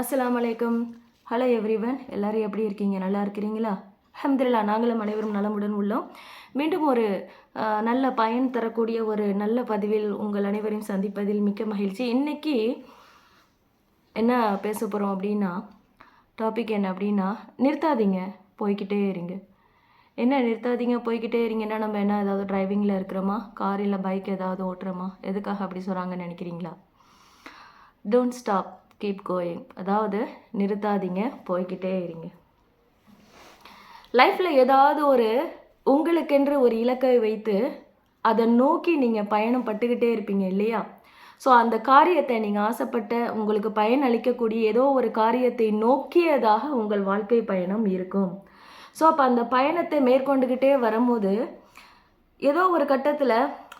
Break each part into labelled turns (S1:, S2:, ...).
S1: அஸ்லாம் வலைக்கம் hello everyone எல்லோரும் எப்படி இருக்கீங்க? நல்லா இருக்கிறீங்களா? அஹமதுல்லா நாங்களும் அனைவரும் நலமுடன் உள்ளோம். மீண்டும் ஒரு நல்ல பயன் தரக்கூடிய ஒரு நல்ல பதிவில் உங்கள் அனைவரையும் சந்திப்பதில் மிக்க மகிழ்ச்சி. இன்றைக்கி என்ன பேச போகிறோம் அப்படின்னா டாபிக் என்ன அப்படின்னா நிறுத்தாதீங்க போய்க்கிட்டே இருங்க. என்ன நிறுத்தாதீங்க போய்கிட்டே இருங்கன்னா நம்ம என்ன ஏதாவது டிரைவிங்கில் இருக்கிறோமா? கார் இல்லை பைக் ஏதாவது ஓட்டுறோமா? எதுக்காக அப்படி சொல்கிறாங்கன்னு நினைக்கிறீங்களா? டோன்ட் ஸ்டாப் கீப் கோயிங் அதாவது நிறுத்தாதீங்க. போய்க்கிட்டே இருங்க. லைஃப்பில் ஏதாவது ஒரு உங்களுக்கென்று ஒரு இலக்கை வைத்து அதை நோக்கி நீங்கள் பயணம் பட்டுக்கிட்டே இருப்பீங்க இல்லையா? ஸோ அந்த காரியத்தை நீங்கள் ஆசைப்பட்ட உங்களுக்கு பயன் அளிக்கக்கூடிய ஏதோ ஒரு காரியத்தை நோக்கியதாக உங்கள் வாழ்க்கை பயணம் இருக்கும். ஸோ அப்போ அந்த பயணத்தை மேற்கொண்டுக்கிட்டே வரும்போது ஏதோ ஒரு கட்டத்தில்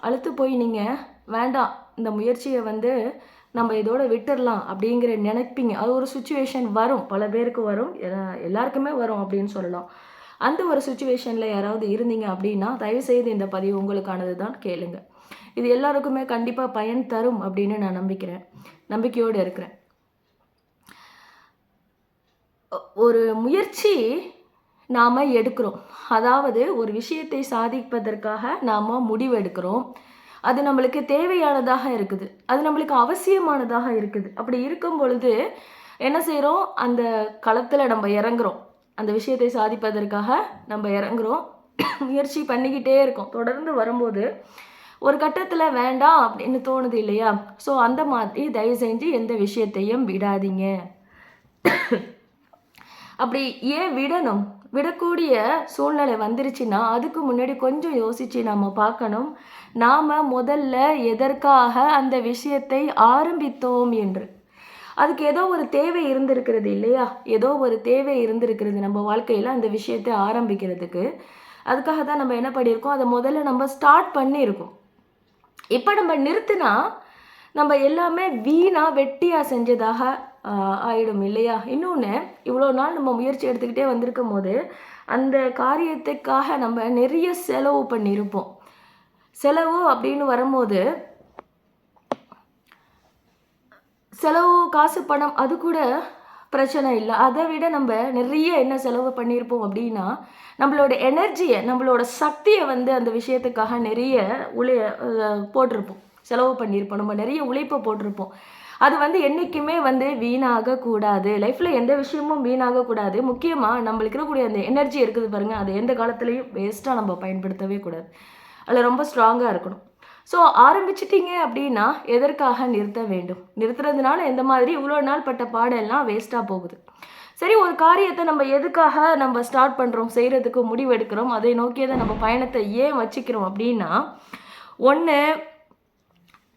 S1: அழுத்து போய் நீங்கள் வேண்டாம். இந்த முயற்சியை வந்து நம்ம இதோட விட்டுடலாம் அப்படிங்கிற நினைப்பீங்க. அது ஒரு சுச்சுவேஷன் வரும். பல பேருக்கு வரும். எல்லாருக்குமே வரும் அப்படின்னு சொல்லலாம். அந்த ஒரு சுச்சுவேஷனில் யாராவது இருந்தீங்க அப்படின்னா தயவுசெய்து இந்த பதிவு உங்களுக்கானது தான் கேளுங்க. இது எல்லாருக்குமே கண்டிப்பாக பயன் தரும் அப்படின்னு நான் நம்பிக்கிறேன். நம்பிக்கையோடு இருக்கிறேன். ஒரு முயற்சி நாம் எடுக்கிறோம். அதாவது ஒரு விஷயத்தை சாதிப்பதற்காக நாம் முடிவெடுக்கிறோம். அது நம்மளுக்கு தேவையானதாக இருக்குது. அது நம்மளுக்கு அவசியமானதாக இருக்குது. அப்படி இருக்கும் பொழுது என்ன செய்கிறோம் அந்த களத்தில் நம்ம இறங்குறோம். அந்த விஷயத்தை சாதிப்பதற்காக நம்ம இறங்குறோம். முயற்சி பண்ணிக்கிட்டே இருக்கோம். தொடர்ந்து வரும்போது ஒரு கட்டத்தில் வேண்டாம் அப்படின்னு தோணுது இல்லையா? ஸோ அந்த மாதிரி தயவு செஞ்சு எந்த விஷயத்தையும் விடாதீங்க. அப்படி ஏன் விடணும்? விடக்கூடிய சூழ்நிலை வந்துருச்சுன்னா அதுக்கு முன்னாடி கொஞ்சம் யோசித்து நம்ம பார்க்கணும். நாம் முதல்ல எதற்காக அந்த விஷயத்தை ஆரம்பித்தோம் என்று. அதுக்கு ஏதோ ஒரு தேவை இருந்திருக்கிறது இல்லையா? ஏதோ ஒரு தேவை இருந்திருக்கிறது நம்ம வாழ்க்கையில் அந்த விஷயத்தை ஆரம்பிக்கிறதுக்கு. அதுக்காக தான் நம்ம என்ன பண்ணியிருக்கோம்? அதை முதல்ல நம்ம ஸ்டார்ட் பண்ணியிருக்கோம். இப்போ நம்ம நிறுத்தினா நம்ம எல்லாமே வீணாக வெட்டியாக செஞ்சதாக ஆயிடும் இல்லையா? இன்னொன்று இவ்வளோ நாள் நம்ம முயற்சி எடுத்துக்கிட்டே வந்திருக்கும் போது அந்த காரியத்துக்காக நம்ம நிறைய செலவு பண்ணியிருப்போம். செலவு அப்படின்னு வரும்போது செலவு காசு பணம் அது கூட பிரச்சனை இல்லை. அதை விட நம்ம நிறைய என்ன செலவு பண்ணியிருப்போம் அப்படின்னா நம்மளோட எனர்ஜியை நம்மளோட சக்தியை வந்து அந்த விஷயத்துக்காக நிறைய உழை போட்டிருப்போம். செலவு பண்ணியிருப்போம். நம்ம நிறைய உழைப்பை போட்டிருப்போம். அது வந்து என்றைக்குமே வந்து வீணாக கூடாது லைஃப்பில் எந்த விஷயமும் வீணாக கூடாது முக்கியமாக நம்மளுக்கு இருக்கக்கூடிய அந்த எனர்ஜி இருக்குது பாருங்கள் அது எந்த காலத்துலேயும் வேஸ்ட்டாக நம்ம பயன்படுத்தவே கூடாது. அதில் ரொம்ப ஸ்ட்ராங்காக இருக்கணும். ஸோ ஆரம்பிச்சிட்டிங்க அப்படின்னா எதற்காக நிறுத்த வேண்டும்? நிறுத்துறதுனால எந்த மாதிரி இவ்வளோ நாள் பட்ட பாடெல்லாம் வேஸ்ட்டாக போகுது. சரி ஒரு காரியத்தை நம்ம எதுக்காக நம்ம ஸ்டார்ட் பண்ணுறோம் செய்கிறதுக்கு முடிவெடுக்கிறோம்? அதை நோக்கியதை நம்ம பயணத்தை ஏன் வச்சுக்கிறோம் அப்படின்னா ஒன்று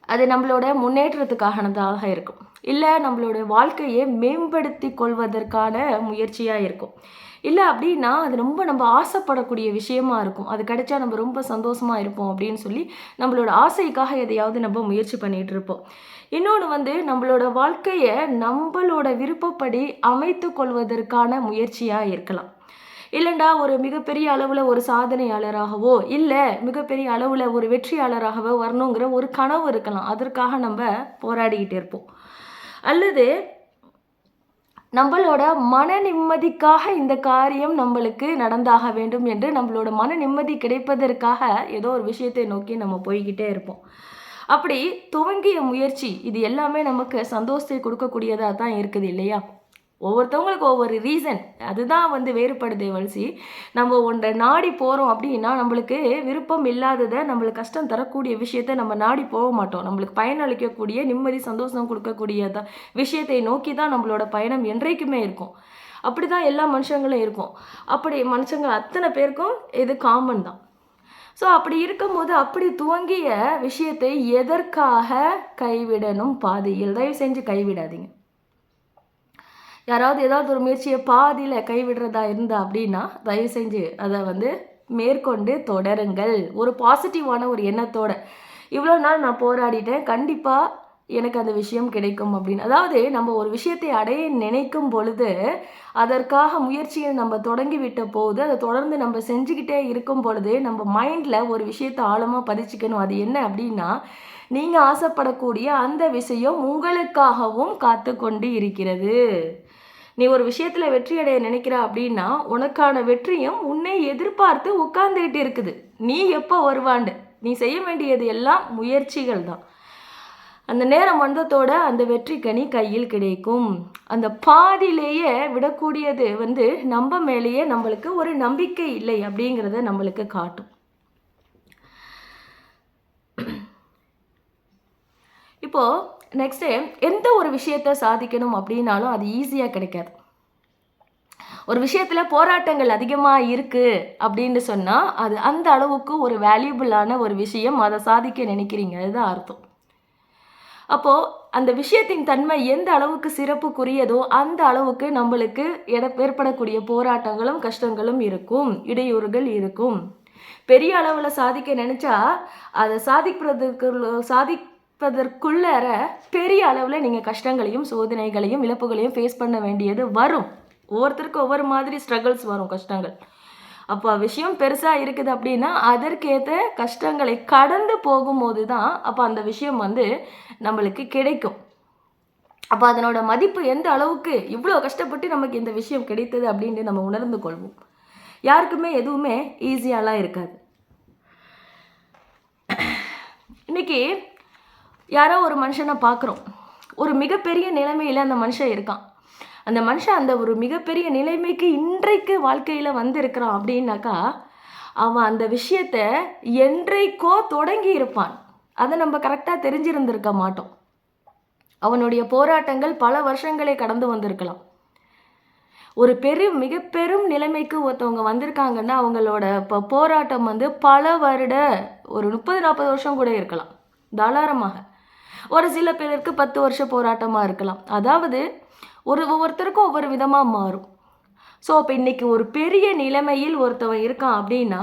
S1: அது நம்மளோட முன்னேற்றத்துக்கானதாக இருக்கும். இல்லை நம்மளோட வாழ்க்கையை மேம்படுத்தி கொள்வதற்கான முயற்சியாக இருக்கும். இல்லை அப்படின்னா அது ரொம்ப நம்ம ஆசைப்படக்கூடிய விஷயமா இருக்கும். அது கிடைச்சா நம்ம ரொம்ப சந்தோஷமாக இருப்போம் அப்படின்னு சொல்லி நம்மளோட ஆசைக்காக எதையாவது நம்ம முயற்சி பண்ணிகிட்டு இருப்போம். இன்னொன்று வந்து நம்மளோட வாழ்க்கையை நம்மளோட விருப்பப்படி அமைத்து கொள்வதற்கான முயற்சியாக இருக்கலாம். இல்லைண்டா ஒரு மிகப்பெரிய அளவில் ஒரு சாதனையாளராகவோ இல்லை மிகப்பெரிய அளவில் ஒரு வெற்றியாளராகவோ வரணுங்கிற ஒரு கனவு இருக்கலாம். அதற்காக நம்ம போராடிக்கிட்டு இருப்போம். அல்லது நம்மளோட மன நிம்மதிக்காக இந்த காரியம் நம்மளுக்கு நடந்தாக வேண்டும் என்று நம்மளோட மன நிம்மதி கிடைப்பதற்காக ஏதோ ஒரு விஷயத்தை நோக்கி நம்ம போய்கிட்டே இருப்போம். அப்படி துவங்கிய முயற்சி இது எல்லாமே நமக்கு சந்தோஷத்தை கொடுக்கக்கூடியதாக தான் இருக்குது இல்லையா? ஒவ்வொருத்தவங்களுக்கு ஒவ்வொரு ரீசன் அதுதான் வந்து வேறுபடுதே வலிசி நம்ம ஒன்றை நாடி போகிறோம் அப்படின்னா நம்மளுக்கு விருப்பம் இல்லாததை நம்மளுக்கு கஷ்டம் தரக்கூடிய விஷயத்த நம்ம நாடி போக மாட்டோம். நம்மளுக்கு பயனளிக்கக்கூடிய நிம்மதி சந்தோஷம் கொடுக்கக்கூடிய விஷயத்தை நோக்கி தான் நம்மளோட பயணம் என்றைக்குமே இருக்கும். அப்படி தான் எல்லா மனுஷங்களும் இருக்கும். அப்படி மனுஷங்க அத்தனை பேருக்கும் இது காமன் தான். ஸோ அப்படி இருக்கும்போது அப்படி துவங்கிய விஷயத்தை எதற்காக கைவிடணும் பாதையில்? தயவு செஞ்சு கைவிடாதீங்க. யாராவது ஏதாவது ஒரு முயற்சியை பாதியில் கைவிடுறதா இருந்தா அப்படின்னா தயவு செஞ்சு அதை வந்து மேற்கொண்டு தொடருங்கள். ஒரு பாசிட்டிவான ஒரு எண்ணத்தோட இவ்வளோ நாள் நான் போராடிட்டேன் கண்டிப்பாக எனக்கு அந்த விஷயம் கிடைக்கும் அப்படின்னு. அதாவது நம்ம ஒரு விஷயத்தை அடைய நினைக்கும் பொழுது அதற்காக முயற்சியை நம்ம தொடங்கி விட்ட போது அதை தொடர்ந்து நம்ம செஞ்சுக்கிட்டே இருக்கும் பொழுது நம்ம மைண்டில் ஒரு விஷயத்தை ஆழமாக பதிச்சுக்கணும். அது என்ன அப்படின்னா நீங்கள் ஆசைப்படக்கூடிய அந்த விஷயம் உங்களுக்காகவும் காத்து கொண்டு இருக்கிறது. நீ ஒரு விஷயத்தில் வெற்றி அடைய நினைக்கிற அப்படின்னா உனக்கான வெற்றியும் உன்னை எதிர்பார்த்து உட்கார்ந்துக்கிட்டு இருக்குது. நீ எப்போ வருவாண்டு? நீ செய்ய வேண்டியது எல்லாம் முயற்சிகள் தான். அந்த நேரம் வந்ததோட அந்த வெற்றி கனி கையில் கிடைக்கும். அந்த பாதியிலேயே விடக்கூடியது வந்து நம்ம மேலேயே நம்மளுக்கு ஒரு நம்பிக்கை இல்லை அப்படிங்கிறத நம்மளுக்கு காட்டும். இப்போது நெக்ஸ்ட்டு எந்த ஒரு விஷயத்தை சாதிக்கணும் அப்படின்னாலும் அது ஈஸியாக கிடைக்காது. ஒரு விஷயத்தில் போராட்டங்கள் அதிகமாக இருக்குது அப்படின்னு சொன்னால் அது அந்த அளவுக்கு ஒரு வேல்யூபிளான ஒரு விஷயம் அதை சாதிக்க நினைக்கிறீங்கிறது தான் அர்த்தம். அப்போது அந்த விஷயத்தின் தன்மை எந்த அளவுக்கு சிறப்புக்குரியதோ அந்த அளவுக்கு நம்மளுக்கு எட ஏற்படக்கூடிய போராட்டங்களும் கஷ்டங்களும் இருக்கும் இடையூறுகள் இருக்கும். பெரிய அளவில் சாதிக்க நினச்சா அதை சாதிக்கிறதுக்கு இருப்பதற்குள்ளற பெரிய அளவில் நீங்கள் கஷ்டங்களையும் சோதனைகளையும் இழப்புகளையும் ஃபேஸ் பண்ண வேண்டியது வரும். ஒவ்வொருத்தருக்கும் ஒவ்வொரு மாதிரி ஸ்ட்ரகிள்ஸ் வரும் கஷ்டங்கள். அப்போ விஷயம் பெருசாக இருக்குது அப்படின்னா அதற்கேற்ற கஷ்டங்களை கடந்து போகும்போது தான் அப்போ அந்த விஷயம் வந்து நம்மளுக்கு கிடைக்கும். அப்போ அதனோட மதிப்பு எந்த அளவுக்கு இவ்வளோ கஷ்டப்பட்டு நமக்கு இந்த விஷயம் கிடைத்தது அப்படின்ட்டு நம்ம உணர்ந்து கொள்வோம். யாருக்குமே எதுவுமே ஈஸியாலாம் இருக்காது. இன்னைக்கு யாரோ ஒரு மனுஷனை பார்க்குறோம். ஒரு மிகப்பெரிய நிலைமையில் அந்த மனுஷன் இருக்கான். அந்த மனுஷன் அந்த ஒரு மிகப்பெரிய நிலைமைக்கு இன்றைக்கு வாழ்க்கையில் வந்திருக்கிறான் அப்படின்னாக்கா அவன் அந்த விஷயத்த என்றைக்கோ தொடங்கி இருப்பான். அதை நம்ம கரெக்டாக தெரிஞ்சிருந்திருக்க மாட்டோம். அவனுடைய போராட்டங்கள் பல வருஷங்களை கடந்து வந்திருக்கலாம். ஒரு பெரும் மிக பெரும் நிலைமைக்கு ஒருத்தவங்க வந்திருக்காங்கன்னா அவங்களோட இப்போ போராட்டம் வந்து பல வருட ஒரு முப்பது நாற்பது வருஷம் கூட இருக்கலாம். தாராளமாக. ஒரு சில பேருக்கு பத்து வருஷ போராட்டமாக இருக்கலாம். அதாவது ஒரு ஒவ்வொருத்தருக்கும் ஒவ்வொரு விதமாக மாறும். ஸோ அப்போ இன்றைக்கி ஒரு பெரிய நிலைமையில் ஒருத்தவன் இருக்கான் அப்படின்னா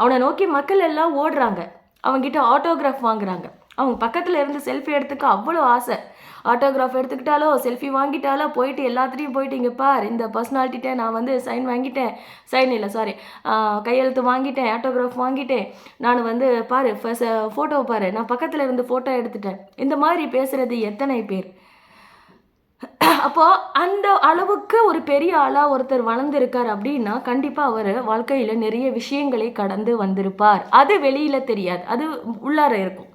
S1: அவனை நோக்கி மக்கள் எல்லாம் ஓடுறாங்க. அவங்ககிட்ட ஆட்டோகிராஃப் வாங்குறாங்க. அவங்க பக்கத்தில் இருந்து செல்ஃபி எடுத்துக்க அவ்வளோ ஆசை. ஆட்டோகிராஃப் எடுத்துக்கிட்டாலோ செல்ஃபி வாங்கிட்டாலோ போயிட்டு எல்லாத்துலேயும் போயிட்டு இங்கே பார் இந்த பர்சனாலிட்டே நான் வந்து சைன் வாங்கிட்டேன். சைன் இல்லை சாரி கையெழுத்து வாங்கிட்டேன் ஆட்டோகிராஃப் வாங்கிட்டேன். நான் வந்து பாரு ஃபோட்டோ பாரு. நான் பக்கத்தில் இருந்து ஃபோட்டோ எடுத்துட்டேன். இந்த மாதிரி பேசுகிறது எத்தனை பேர்? அப்போது அந்த அளவுக்கு ஒரு பெரிய ஆளாக ஒருத்தர் வளர்ந்துருக்கார் அப்படின்னா கண்டிப்பாக அவர் வாழ்க்கையில் நிறைய விஷயங்களை கடந்து வந்திருப்பார். அது வெளியில் தெரியாது. அது உள்ளார இருக்கும்.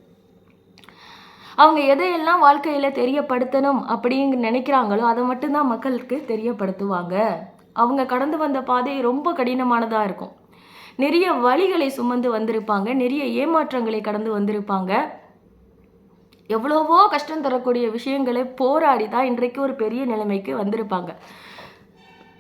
S1: அவங்க எதையெல்லாம் வாழ்க்கையில் தெரியப்படுத்தணும் அப்படிங்க நினைக்கிறாங்களோ அதை மட்டும்தான் மக்களுக்கு தெரியப்படுத்துவாங்க. அவங்க கடந்து வந்த பாதை ரொம்ப கடினமானதாக இருக்கும். நிறைய வழிகளை சுமந்து வந்திருப்பாங்க. நிறைய ஏமாற்றங்களை கடந்து வந்திருப்பாங்க. எவ்வளவோ கஷ்டம் தரக்கூடிய விஷயங்களை போராடி தான் இன்றைக்கு ஒரு பெரிய நிலைமைக்கு வந்திருப்பாங்க.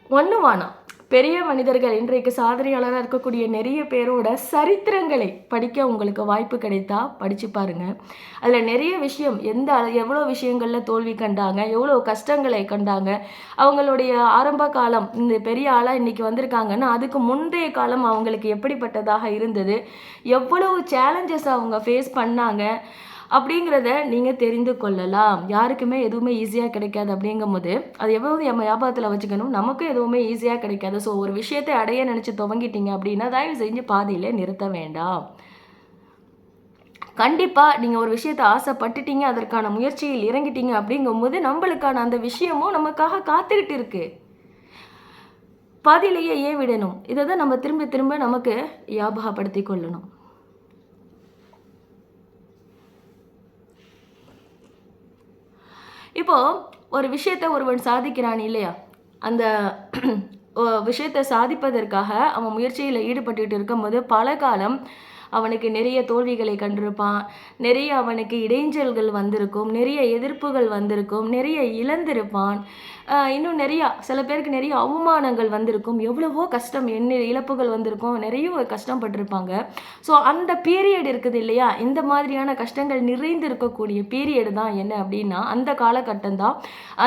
S1: ஒன்று வானா பெரிய மனிதர்கள் இன்றைக்கு சாதனையாளராக இருக்கக்கூடிய நிறைய பேரோட சரித்திரங்களை படிக்க உங்களுக்கு வாய்ப்பு கிடைத்தா படித்து பாருங்கள் அதில் நிறைய விஷயம் எந்த எவ்வளோ விஷயங்களில் தோல்வி கண்டாங்க எவ்வளோ கஷ்டங்களை கண்டாங்க அவங்களுடைய ஆரம்ப காலம் இந்த பெரிய ஆளாக இன்றைக்கி வந்திருக்காங்கன்னா அதுக்கு முந்தைய காலம் அவங்களுக்கு எப்படிப்பட்டதாக இருந்தது எவ்வளவு சேலஞ்சஸ் அவங்க ஃபேஸ் பண்ணாங்க அப்படிங்கிறத நீங்கள் தெரிந்து கொள்ளலாம். யாருக்குமே எதுவுமே ஈஸியாக கிடைக்காது அப்படிங்கும் போது அது எவ்வளவு நம்ம வியாபாரத்தில் வச்சுக்கணும் நமக்கும் எதுவுமே ஈஸியாக கிடைக்காது. ஸோ ஒரு விஷயத்தை அடைய நினச்சி துவங்கிட்டீங்க அப்படின்னா தயவு செஞ்சு பாதியிலே நிறுத்த வேண்டாம். கண்டிப்பாக நீங்கள் ஒரு விஷயத்தை ஆசைப்பட்டுட்டீங்க அதற்கான முயற்சியில் இறங்கிட்டீங்க அப்படிங்கும்போது நம்மளுக்கான அந்த விஷயமும் நமக்காக காத்துக்கிட்டு இருக்கு. பாதியிலேயே ஏன் விடணும் இதை தான் நம்ம திரும்ப திரும்ப நமக்கு ஞாபகப்படுத்தி கொள்ளணும். இப்போது ஒரு விஷயத்தை ஒருவன் சாதிக்கிறான் இல்லையா? அந்த விஷயத்தை சாதிப்பதற்காக அவன் முயற்சியில் ஈடுபட்டுட்டு இருக்கும்போது பல காலம் அவனுக்கு நிறைய தோல்விகளை கண்டிருப்பான். நிறைய அவனுக்கு இடைஞ்சல்கள் வந்திருக்கும். நிறைய எதிர்ப்புகள் வந்திருக்கும். நிறைய இழந்திருப்பான். இன்னும் நிறையா சில பேருக்கு நிறைய அவமானங்கள் வந்திருக்கும். எவ்வளவோ கஷ்டம் என்ன இழப்புகள் வந்திருக்கும். நிறைய கஷ்டப்பட்டிருப்பாங்க. ஸோ அந்த பீரியட் இருக்குது இல்லையா? இந்த மாதிரியான கஷ்டங்கள் நிறைந்து இருக்கக்கூடிய பீரியடு தான் என்ன அப்படின்னா அந்த காலகட்டம் தான்.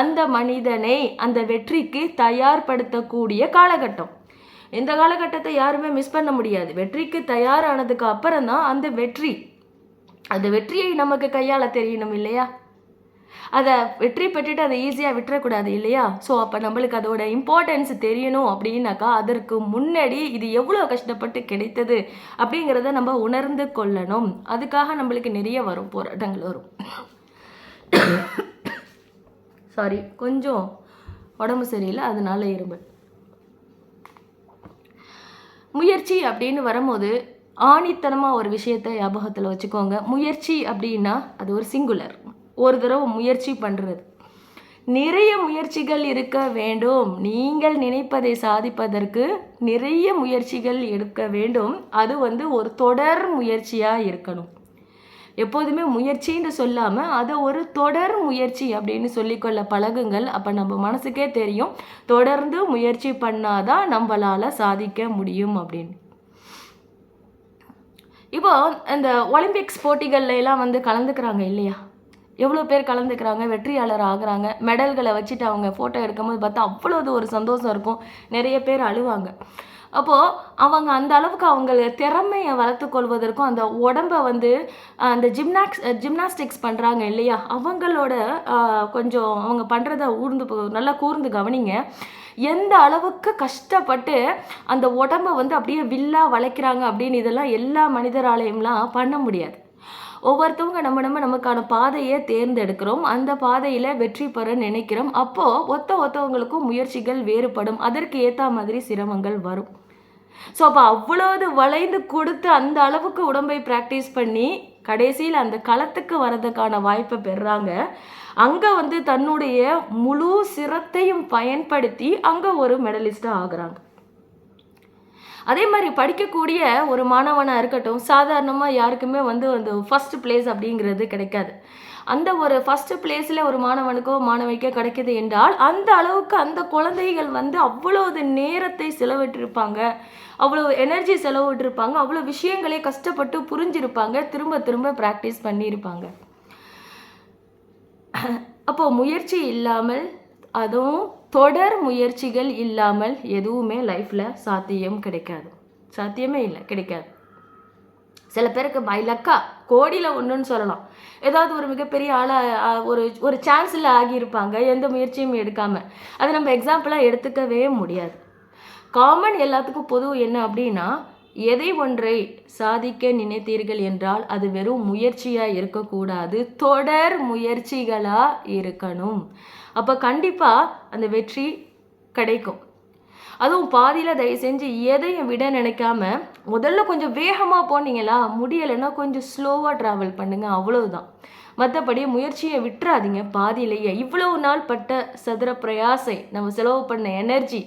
S1: அந்த மனிதனை அந்த வெற்றிக்கு தயார்படுத்தக்கூடிய காலகட்டம். இந்த காலகட்டத்தை யாருமே மிஸ் பண்ண முடியாது. வெற்றிக்கு தயாரானதுக்கு அப்புறம் தான் அந்த வெற்றி. அந்த வெற்றியை நமக்கு கையாள தெரியணும் இல்லையா? அதை வெற்றி பெற்றுட்டு அதை ஈஸியாக விட்டுறக்கூடாது இல்லையா? ஸோ அப்போ நம்மளுக்கு அதோட இம்பார்ட்டன்ஸ் தெரியணும் அப்படின்னாக்கா அதற்கு முன்னாடி இது எவ்வளோ கஷ்டப்பட்டு கிடைத்தது அப்படிங்கிறத நம்ம உணர்ந்து கொள்ளணும். அதுக்காக நம்மளுக்கு நிறைய வரும் போராட்டங்கள் வரும். சாரி கொஞ்சம் உடம்பு சரியில்லை அதனால இருமல். முயற்சி அப்படின்னு வரும்போது ஆணித்தனமாக ஒரு விஷயத்தை ஞாபகத்தில் வச்சுக்கோங்க. முயற்சி அப்படின்னா அது ஒரு சிங்குலர் ஒரு தடவை முயற்சி பண்ணுறது நிறைய முயற்சிகள் இருக்க வேண்டும். நீங்கள் நினைப்பதை சாதிப்பதற்கு நிறைய முயற்சிகள் எடுக்க வேண்டும். அது வந்து ஒரு தொடர் முயற்சியாக இருக்கணும். எப்போதுமே முயற்சின்னு சொல்லாமல் அதை ஒரு தொடர் முயற்சி அப்படின்னு சொல்லிக்கொள்ள பழகுங்கள். அப்போ நம்ம மனசுக்கே தெரியும். தொடர்ந்து முயற்சி பண்ணாதான் நம்மளால் சாதிக்க முடியும் அப்படின்னு. இப்போ இந்த ஒலிம்பிக்ஸ் போட்டிகள்ல எல்லாம் வந்து கலந்துக்கிறாங்க இல்லையா? எவ்வளோ பேர் கலந்துக்கிறாங்க வெற்றியாளர் ஆகுறாங்க மெடல்களை வச்சுட்டு அவங்க ஃபோட்டோ எடுக்கும்போது பார்த்தா அவ்வளோது ஒரு சந்தோஷம் இருக்கும். நிறைய பேர் அழுவாங்க. அப்போது அவங்க அந்த அளவுக்கு அவங்க திறமையை வளர்த்துக்கொள்வதற்கும் அந்த உடம்பை வந்து அந்த ஜிம்னாக்ஸ் ஜிம்னாஸ்டிக்ஸ் பண்ணுறாங்க இல்லையா? அவங்களோட கொஞ்சம் அவங்க பண்ணுறத ஊர்ந்து போ- நல்லா கூர்ந்து கவனிங்க. எந்த அளவுக்கு கஷ்டப்பட்டு அந்த உடம்பை வந்து அப்படியே வில்லா வளைக்கிறாங்க அப்படின்னு இதெல்லாம் எல்லா மனிதராலையும்லாம் பண்ண முடியாது. ஒவ்வொருத்தவங்க நம்ம நம்ம நமக்கான பாதையை தேர்ந்தெடுக்கிறோம். அந்த பாதையில் வெற்றி பெற நினைக்கிறோம். அப்போது ஒத்த ஒத்தவங்களுக்கும் முயற்சிகள் வேறுபடும். அதற்கு ஏற்ற மாதிரி சிரமங்கள் வரும். ஸோ அப்போ அவ்வளோது வளைந்து கொடுத்து அந்த அளவுக்கு உடம்பை ப்ராக்டிஸ் பண்ணி கடைசியில் அந்த களத்துக்கு வரதுக்கான வாய்ப்பை பெறாங்க. அங்கே வந்து தன்னுடைய முழு சிரத்தையும் பயன்படுத்தி அங்கே ஒரு மெடலிஸ்டாக ஆகுறாங்க. அதே மாதிரி படிக்கக்கூடிய ஒரு மாணவனாக இருக்கட்டும் சாதாரணமாக யாருக்குமே வந்து அந்த ஃபஸ்ட் பிளேஸ் அப்படிங்கிறது கிடைக்காது. அந்த ஒரு ஃபஸ்ட்டு பிளேஸில் ஒரு மாணவனுக்கோ மாணவிக்கோ கிடைக்கிது என்றால் அந்த அளவுக்கு அந்த குழந்தைகள் வந்து அவ்வளவு நேரத்தை செலவிட்டிருப்பாங்க அவ்வளோ எனர்ஜி செலவிட்டிருப்பாங்க அவ்வளோ விஷயங்களே கஷ்டப்பட்டு புரிஞ்சிருப்பாங்க திரும்ப திரும்ப ப்ராக்டிஸ் பண்ணியிருப்பாங்க. அப்போது முயற்சி இல்லாமல் அதுவும் தொடர் முயற்சிகள் இல்லாமல் எதுவுமே லைஃப்பில் சாத்தியம் கிடைக்காது. சாத்தியமே இல்லை கிடைக்காது. சில பேருக்கு பை லக்கா கோடியில் ஒன்றுன்னு சொல்லலாம். ஏதாவது ஒரு மிகப்பெரிய ஆளாக ஒரு ஒரு சான்ஸில் ஆகியிருப்பாங்க எந்த முயற்சியும் எடுக்காமல் அதை நம்ம எக்ஸாம்பிளாக எடுத்துக்கவே முடியாது. காமன் எல்லாத்துக்கும் பொது என்ன அப்படின்னா எதை ஒன்றை சாதிக்க நினைத்தீர்கள் என்றால் அது வெறும் முயற்சியாக இருக்கக்கூடாது தொடர் முயற்சிகளாக இருக்கணும். அப்போ கண்டிப்பாக அந்த வெற்றி கிடைக்கும். அதுவும் பாதியில் தயவு செஞ்சு எதையும் விட நினைக்காம முதல்ல கொஞ்சம் வேகமாக போனீங்களா? முடியலைன்னா கொஞ்சம் ஸ்லோவாக ட்ராவல் பண்ணுங்கள் அவ்வளவுதான். மற்றபடி முயற்சியை விட்டுறாதீங்க. பாதியிலேயே இவ்வளவு நாள் பட்ட சதுர பிரயாசை நம்ம செலவு பண்ண எனர்ஜி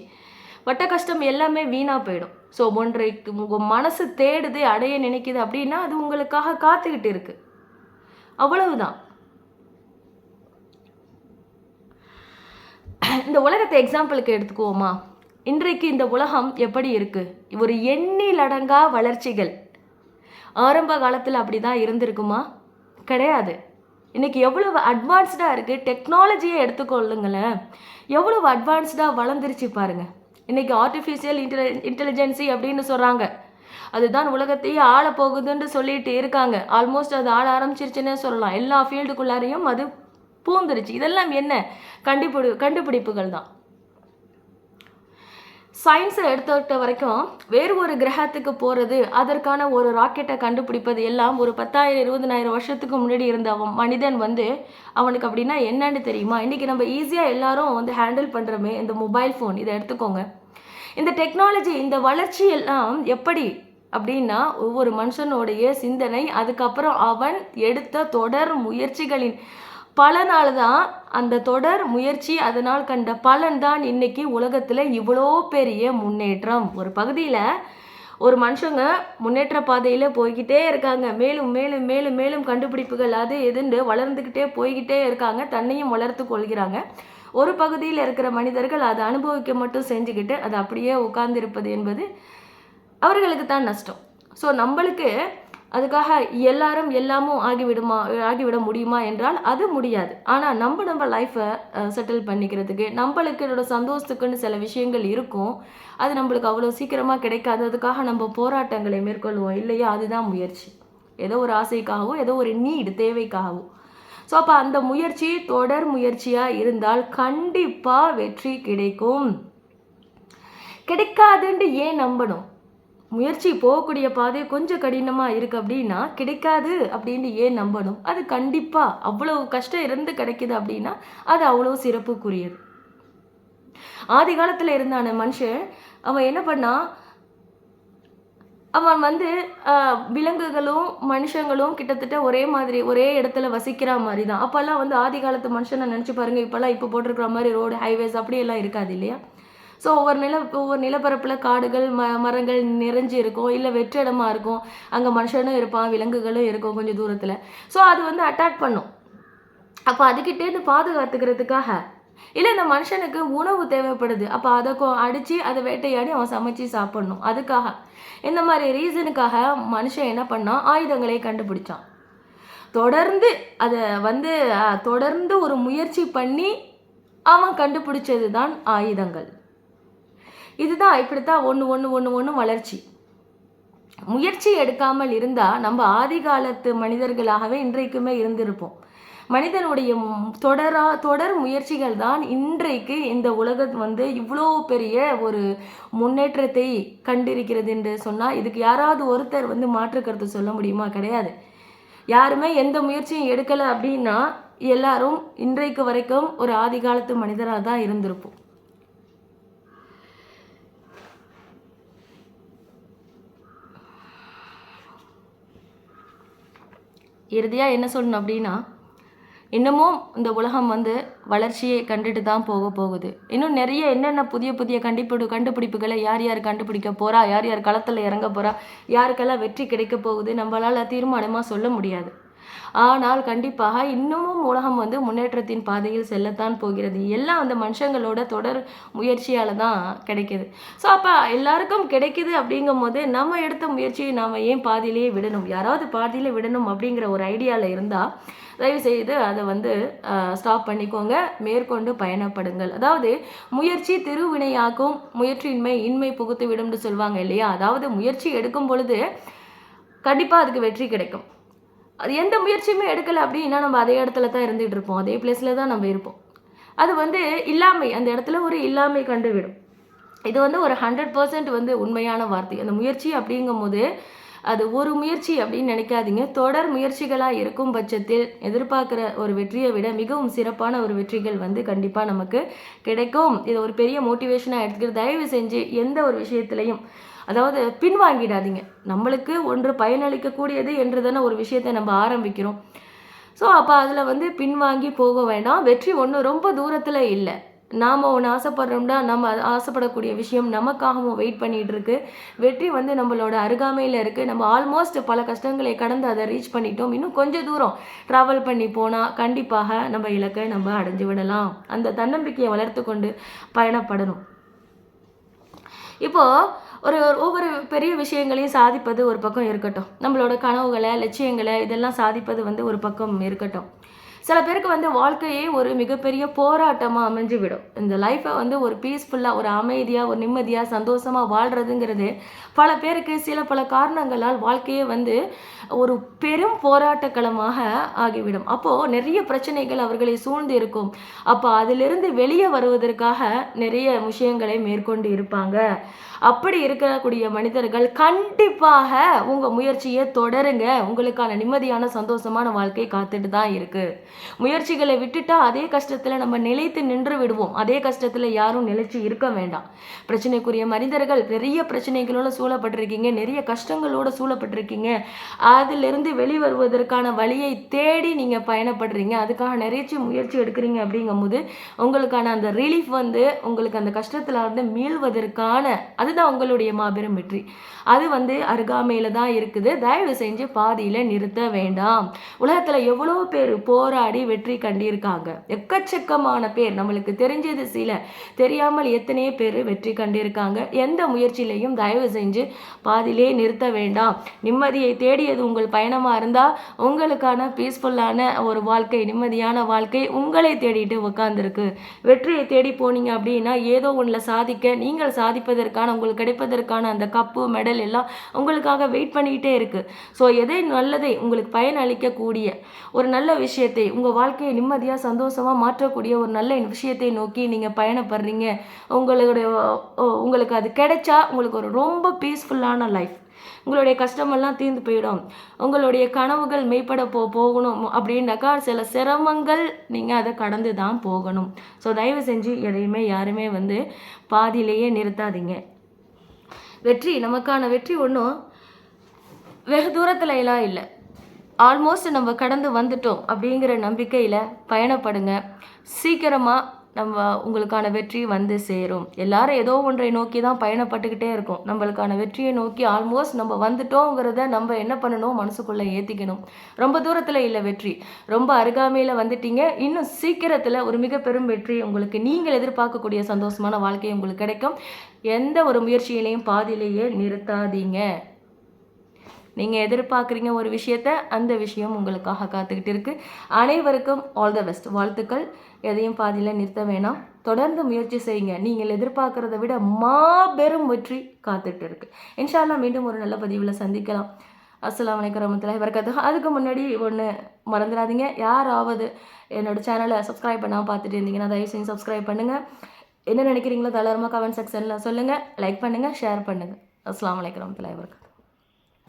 S1: பட்ட கஷ்டம் எல்லாமே வீணாக போயிடும். ஸோ ஒன்றைக்கு உங்கள் மனசு தேடுது அடைய நினைக்குது அப்படின்னா அது உங்களுக்காக காத்துக்கிட்டு இருக்கு. அவ்வளவுதான். இந்த உலகத்தை எக்ஸாம்பிளுக்கு எடுத்துக்குவோமா? இன்றைக்கு இந்த உலகம் எப்படி இருக்குது ஒரு எண்ணிலடங்கா வளர்ச்சிகள். ஆரம்ப காலத்தில் அப்படி தான் இருந்திருக்குமா? கிடையாது. இன்னைக்கு எவ்வளவு அட்வான்ஸ்டாக இருக்குது டெக்னாலஜியை எடுத்துக்கொள்ளுங்களேன். எவ்வளவு அட்வான்ஸ்டாக வளர்ந்துருச்சு பாருங்க. இன்றைக்கி ஆர்டிஃபிஷியல் இன்டெலி இன்டெலிஜென்சி அப்படின்னு சொல்கிறாங்க அதுதான் உலகத்தையே ஆள போகுதுன்னு சொல்லிட்டு இருக்காங்க. ஆல்மோஸ்ட் அது ஆள ஆரம்பிச்சிருச்சுன்னே சொல்லலாம். எல்லா ஃபீல்டுக்குள்ளாரையும் அது பூந்துருச்சு. இதெல்லாம் என்ன? கண்டுபிடி கண்டுபிடிப்புகள் தான். சயின்ஸை எடுத்துக்கிட்ட வரைக்கும் வேறு ஒரு கிரகத்துக்கு போகிறது அதற்கான ஒரு ராக்கெட்டை கண்டுபிடிப்பது எல்லாம் ஒரு பத்தாயிரம் இருபதனாயிரம் வருஷத்துக்கு முன்னாடி இருந்த அவன் மனிதன் வந்து அவனுக்கு அப்படின்னா என்னன்னு தெரியுமா? இன்றைக்கி நம்ம ஈஸியாக எல்லாரும் வந்து ஹேண்டில் பண்ணுறோமே இந்த மொபைல் ஃபோன் இதை எடுத்துக்கோங்க. இந்த டெக்னாலஜி இந்த வளர்ச்சி எல்லாம் எப்படி அப்படின்னா ஒவ்வொரு மனுஷனுடைய சிந்தனை அதுக்கப்புறம் அவன் எடுத்த தொடர் முயற்சிகளின் பலனால் தான் அந்த தொடர் முயற்சி அதனால் கண்ட பலன் தான் இன்னைக்கு உலகத்தில் இவ்வளோ பெரிய முன்னேற்றம். ஒரு பகுதியில் ஒரு மனுஷங்க முன்னேற்ற பாதையில் போய்கிட்டே இருக்காங்க. மேலும் மேலும் மேலும் மேலும் கண்டுபிடிப்புகள் அது எதுன்னு வளர்ந்துக்கிட்டே போய்கிட்டே இருக்காங்க. தன்னையும் வளர்த்து கொள்கிறாங்க. ஒரு பகுதியில் இருக்கிற மனிதர்கள் அதை அனுபவிக்க மட்டும் செஞ்சுக்கிட்டு அதை அப்படியே உட்கார்ந்திருப்பது என்பது அவர்களுக்கு தான் நஷ்டம். ஸோ நம்மளுக்கு அதுக்காக எல்லாரும் எல்லாமும் ஆகிவிடுமா ஆகிவிட முடியுமா என்றால் அது முடியாது. ஆனால் நம்ம நம்ம லைஃப்பை செட்டில் பண்ணிக்கிறதுக்கு நம்மளுக்கு என்னோட சந்தோஷத்துக்குன்னு சில விஷயங்கள் இருக்கும். அது நம்மளுக்கு அவ்வளோ சீக்கிரமாக கிடைக்காது. அதுக்காக நம்ம போராட்டங்களை மேற்கொள்வோம். இல்லையா? அதுதான் முயற்சி. ஏதோ ஒரு ஆசைக்காகவும் ஏதோ ஒரு நீடு தேவைக்காகவோ. ஸோ அப்போ அந்த முயற்சி தொடர் முயற்சியாக இருந்தால் கண்டிப்பாக வெற்றி கிடைக்கும். கிடைக்காதுன்ட்டு ஏன் நம்பணும்? முயற்சி போகக்கூடிய பாதை கொஞ்சம் கடினமாக இருக்குது அப்படின்னா கிடைக்காது அப்படின்னு ஏன் நம்பணும்? அது கண்டிப்பாக அவ்வளோ கஷ்டம் இருந்து கிடைக்குது அப்படின்னா அது அவ்வளோ சிறப்புக்குரியது. ஆதி காலத்தில் இருந்தான மனுஷன் அவன் என்ன பண்ணா அவன் வந்து விலங்குகளும் மனுஷங்களும் கிட்டத்தட்ட ஒரே மாதிரி ஒரே இடத்துல வசிக்கிற மாதிரி தான் அப்போல்லாம் வந்து ஆதி காலத்து மனுஷனை நினச்சி பாருங்க இப்போல்லாம் இப்போ போட்டிருக்கிற மாதிரி ரோடு ஹைவேஸ் அப்படியெல்லாம் இருக்காது இல்லையா? ஸோ ஒவ்வொரு நில ஒவ்வொரு நிலப்பரப்பில் காடுகள் ம மரங்கள் நிறைஞ்சு இருக்கும். இல்லை வெற்றிடமாக இருக்கும். அங்கே மனுஷனும் இருப்பான் விலங்குகளும் இருக்கும் கொஞ்சம் தூரத்தில். ஸோ அது வந்து அட்டாக் பண்ணும். அப்போ அதுக்கிட்டேருந்து பாதுகாத்துக்கிறதுக்காக இல்லை இந்த மனுஷனுக்கு உணவு தேவைப்படுது. அப்போ அதை அடித்து அதை வேட்டையாடி அவன் சமைச்சு சாப்பிடணும். அதுக்காக. இந்த மாதிரி ரீசனுக்காக மனுஷன் என்ன பண்ணான்? ஆயுதங்களை கண்டுபிடிச்சான். தொடர்ந்து அதை வந்து தொடர்ந்து ஒரு முயற்சி பண்ணி அவன் கண்டுபிடிச்சது தான் ஆயுதங்கள். இதுதான் இப்படித்தான் ஒன்று ஒன்று ஒன்று ஒன்று வளர்ச்சி. முயற்சி எடுக்காமல் இருந்தால் நம்ம ஆதி காலத்து மனிதர்களாகவே இன்றைக்குமே இருந்திருப்போம். மனிதனுடைய தொடரா தொடர் முயற்சிகள் தான் இன்றைக்கு இந்த உலகம் வந்து இவ்வளோ பெரிய ஒரு முன்னேற்றத்தை கண்டிருக்கிறது என்று சொன்னால் இதுக்கு யாராவது ஒருத்தர் வந்து மாற்று கருத்து சொல்ல முடியுமா? கிடையாது. யாருமே எந்த முயற்சியும் எடுக்கலை அப்படின்னா எல்லாரும் இன்றைக்கு வரைக்கும் ஒரு ஆதி காலத்து மனிதராக தான் இருந்திருப்போம். இறுதியாக என்ன சொல்லணும் அப்படின்னா இன்னமும் இந்த உலகம் வந்து வளர்ச்சியை கண்டுட்டு தான் போக போகுது. இன்னும் நிறைய என்னென்ன புதிய புதிய கண்டுபிடி கண்டுபிடிப்புகளை யார் யார் கண்டுபிடிக்க போகிறா யார் யார் களத்தில் இறங்க போகிறா யாருக்கெல்லாம் வெற்றி கிடைக்க போகுது நம்மளால் தீர்மானமாக சொல்ல முடியாது. ஆனால் கண்டிப்பாக இன்னமும் உலகம் வந்து முன்னேற்றத்தின் பாதையில் செல்லத்தான் போகிறது. எல்லாம் அந்த மனுஷங்களோட தொடர் முயற்சியால் தான் கிடைக்குது. ஸோ அப்போ எல்லாருக்கும் கிடைக்குது அப்படிங்கும் போது நம்ம எடுத்த முயற்சியை நாம் ஏன் பாதியிலேயே விடணும்? யாராவது பாதியில் விடணும் அப்படிங்கிற ஒரு ஐடியாவில் இருந்தால் தயவு செய்து அதை வந்து ஸ்டாப் பண்ணிக்கோங்க. மேற்கொண்டு பயணப்படுங்கள். அதாவது முயற்சி திருவினையாக்கும் முயற்சியின்மை இன்மை புகுத்து விடும்னு சொல்லுவாங்க இல்லையா? அதாவது முயற்சி எடுக்கும் பொழுது கண்டிப்பாக அதுக்கு வெற்றி கிடைக்கும். அது எந்த முயற்சியுமே எடுக்கலை அப்படின்னா நம்ம அதே இடத்துல தான் இருந்துகிட்டு இருப்போம். அதே பிளேஸில் தான் நம்ம இருப்போம். அது வந்து இல்லாமை அந்த இடத்துல ஒரு இல்லாமை கண்டுவிடும். இது வந்து ஒரு ஹண்ட்ரட் பர்சன்ட் வந்து உண்மையான வார்த்தை. அந்த முயற்சி அப்படிங்கும்போது அது ஒரு முயற்சி அப்படின்னு நினைக்காதீங்க. தொடர் முயற்சிகளாக இருக்கும் பட்சத்தில் எதிர்பார்க்குற ஒரு வெற்றியை விட மிகவும் சிறப்பான ஒரு வெற்றிகள் வந்து கண்டிப்பாக நமக்கு கிடைக்கும். இது ஒரு பெரிய மோட்டிவேஷனாக எடுத்துக்கிட்டு தயவு செஞ்சு எந்த ஒரு விஷயத்துலையும் அதாவது பின்வாங்கிடாதீங்க. நம்மளுக்கு ஒன்று பயனளிக்கக்கூடியது என்று தானே ஒரு விஷயத்தை நம்ம ஆரம்பிக்கிறோம். ஸோ அப்போ அதில் வந்து பின்வாங்கி போக வேண்டாம். வெற்றி ஒன்றும் ரொம்ப தூரத்தில் இல்லை. நாம் ஒன்று ஆசைப்படுறோம்னா நம்ம ஆசைப்படக்கூடிய விஷயம் நமக்காகவும் வெயிட் பண்ணிகிட்டு இருக்கு. வெற்றி வந்து நம்மளோட அருகாமையில் இருக்குது நம்ம ஆல்மோஸ்ட் பல கஷ்டங்களை கடந்து அதை ரீச் பண்ணிட்டோம். இன்னும் கொஞ்சம் தூரம் ட்ராவல் பண்ணி போனால் கண்டிப்பாக நம்ம இலக்கை நம்ம அடைஞ்சு விடலாம். அந்த தன்னம்பிக்கையை வளர்த்து கொண்டு பயணப்படணும். இப்போது ஒரு ஒவ்வொரு பெரிய விஷயங்களையும் சாதிப்பது ஒரு பக்கம் இருக்கட்டும். நம்மளோட கனவுகளை லட்சியங்களை இதெல்லாம் சாதிப்பது வந்து ஒரு பக்கம் இருக்கட்டும். சில பேருக்கு வந்து வாழ்க்கையே ஒரு மிகப்பெரிய போராட்டமாக அமைஞ்சு விடும் இந்த லைஃப்பை வந்து ஒரு பீஸ்ஃபுல்லாக ஒரு அமைதியாக ஒரு நிம்மதியாக சந்தோஷமாக வாழ்கிறதுங்கிறது பல பேருக்கு சில பல காரணங்களால் வாழ்க்கையே வந்து ஒரு பெரும் போராட்டக்களமாக ஆகிவிடும். அப்போது நிறைய பிரச்சனைகள் அவர்களை சூழ்ந்து இருக்கும். அப்போ அதிலிருந்து வெளியே வருவதற்காக நிறைய விஷயங்களை மேற்கொண்டு இருப்பாங்க. அப்படி இருக்கக்கூடிய மனிதர்கள் கண்டிப்பாக உங்கள் முயற்சியை தொடருங்க. உங்களுக்கான நிம்மதியான சந்தோஷமான வாழ்க்கை காத்துட்டு தான் இருக்குது முயற்சிகளை விட்டுட்டா அதே கஷ்டத்தில் நம்ம நிலைத்து நின்று விடுவோம். அதே கஷ்டத்தில் யாரும் நிலைச்சு இருக்க வேண்டாம். பிரச்சனைக்குரிய மனிதர்கள் நிறைய பிரச்சனைகளோட சூழப்பட்டிருக்கீங்க. நிறைய கஷ்டங்களோட சூழப்பட்டிருக்கீங்க. அதிலிருந்து வெளிவருவதற்கான வழியை தேடி நீங்கள் பயணப்படுறீங்க. அதுக்காக நிறைய முயற்சி எடுக்கிறீங்க அப்படிங்கும்போது உங்களுக்கான அந்த ரிலீஃப் வந்து உங்களுக்கு அந்த கஷ்டத்தில் வந்து மீள்வதற்கான அதுதான் உங்களுடைய மாபெரும் வெற்றி. அது வந்து அருகாமையில் தான் இருக்குது. தயவு செஞ்சு பாதியில் நிறுத்த வேண்டாம். உலகத்தில் எவ்வளோ பேர் போராடி வெற்றி கண்டிருக்காங்க. எக்கச்சக்கமான பேர். நம்மளுக்கு தெரிஞ்சது சில. தெரியாமல் எத்தனையோ பேர் வெற்றி கண்டிருக்காங்க. எந்த முயற்சியிலையும் தயவு செஞ்சு பாதியிலே நிறுத்த வேண்டாம். நிம்மதியை தேடியது உங்கள் பயணமாக இருந்தால் உங்களுக்கான பீஸ்ஃபுல்லான ஒரு வாழ்க்கை நிம்மதியான வாழ்க்கை உங்களை தேடிட்டு உட்காந்துருக்கு வெற்றியை தேடி போனீங்க அப்படின்னா ஏதோ ஒன்றில் சாதிக்க நீங்கள் சாதிப்பதற்கான உங்களுக்கு கிடைப்பதற்கான அந்த கப்பு மெடல் எல்லாம் உங்களுக்காக வெயிட் பண்ணிக்கிட்டே இருக்குது ஸோ எதை நல்லதை உங்களுக்கு பயன் அளிக்கக்கூடிய ஒரு நல்ல விஷயத்தை உங்கள் வாழ்க்கையை நிம்மதியாக சந்தோஷமாக மாற்றக்கூடிய ஒரு நல்ல விஷயத்தை நோக்கி நீங்கள் பயணப்படுறீங்க உங்களுடைய உங்களுக்கு அது கிடைச்சா உங்களுக்கு ஒரு ரொம்ப பீஸ்ஃபுல்லான லைஃப் உங்களுடைய கஷ்டமெல்லாம் தீர்ந்து போயிடும். உங்களுடைய கனவுகள் மெய்ப்பட போ போகணும். அப்படின்னாக்கா சில சிரமங்கள் நீங்கள் அதை கடந்து தான் போகணும். ஸோ தயவு செஞ்சு எதையுமே யாருமே வந்து பாதியிலேயே நிறுத்தாதீங்க. வெற்றி நமக்கான வெற்றி ஒன்றும் வெகு தூரத்தில் எல்லாம் இல்லை. ஆல்மோஸ்ட் நம்ம கடந்து வந்துட்டோம் அப்படிங்கிற நம்பிக்கையில் பயணப்படுங்க. சீக்கிரமாக நம்ம உங்களுக்கான வெற்றி வந்து சேரும். எல்லாரும் ஏதோ ஒன்றை நோக்கி தான் பயணப்பட்டுக்கிட்டே இருக்கோம். நம்மளுக்கான வெற்றியை நோக்கி ஆல்மோஸ்ட் நம்ம வந்துட்டோங்கிறத நம்ம என்ன பண்ணணும்? மனசுக்குள்ளே ஏற்றிக்கணும் ரொம்ப தூரத்தில் இல்லை வெற்றி. ரொம்ப அருகாமையில் வந்துட்டீங்க. இன்னும் சீக்கிரத்தில் ஒரு மிக பெரும் வெற்றி உங்களுக்கு நீங்கள் எதிர்பார்க்கக்கூடிய சந்தோஷமான வாழ்க்கை உங்களுக்கு கிடைக்கும். எந்த ஒரு முயற்சியிலையும் பாதியிலேயே நிறுத்தாதீங்க. நீங்கள் எதிர்பார்க்குறீங்க ஒரு விஷயத்த அந்த விஷயம் உங்களுக்காக காத்துக்கிட்டு இருக்குது அனைவருக்கும் ஆல் த பெஸ்ட் வாழ்த்துக்கள். எதையும் பாதியில் நிறுத்த வேணாம். தொடர்ந்து முயற்சி செய்யுங்க. நீங்கள் எதிர்பார்க்குறத விட மாபெரும் வெற்றி காத்துட்டு இருக்கு இன்ஷால்லா மீண்டும் ஒரு நல்ல பதிவில் சந்திக்கலாம். அஸ்லாம் அலைக்கும் வரமத்துல்லாஹி வரகாத்துஹு அதுக்கு முன்னாடி ஒன்று மறந்துடாதீங்க. யாராவது என்னோடய சேனலை சப்ஸ்கிரைப் பண்ணாமல் பார்த்துட்டு இருந்தீங்கன்னா தயவு செஞ்சு சப்ஸ்கிரைப் பண்ணுங்கள் என்ன நினைக்கிறீங்களோ தாராளமாக கமெண்ட் செக்ஷனில் சொல்லுங்கள் லைக் பண்ணுங்கள் ஷேர் பண்ணுங்கள் அஸ்லாம் அலைக்கும் வரமத்துல்லாஹி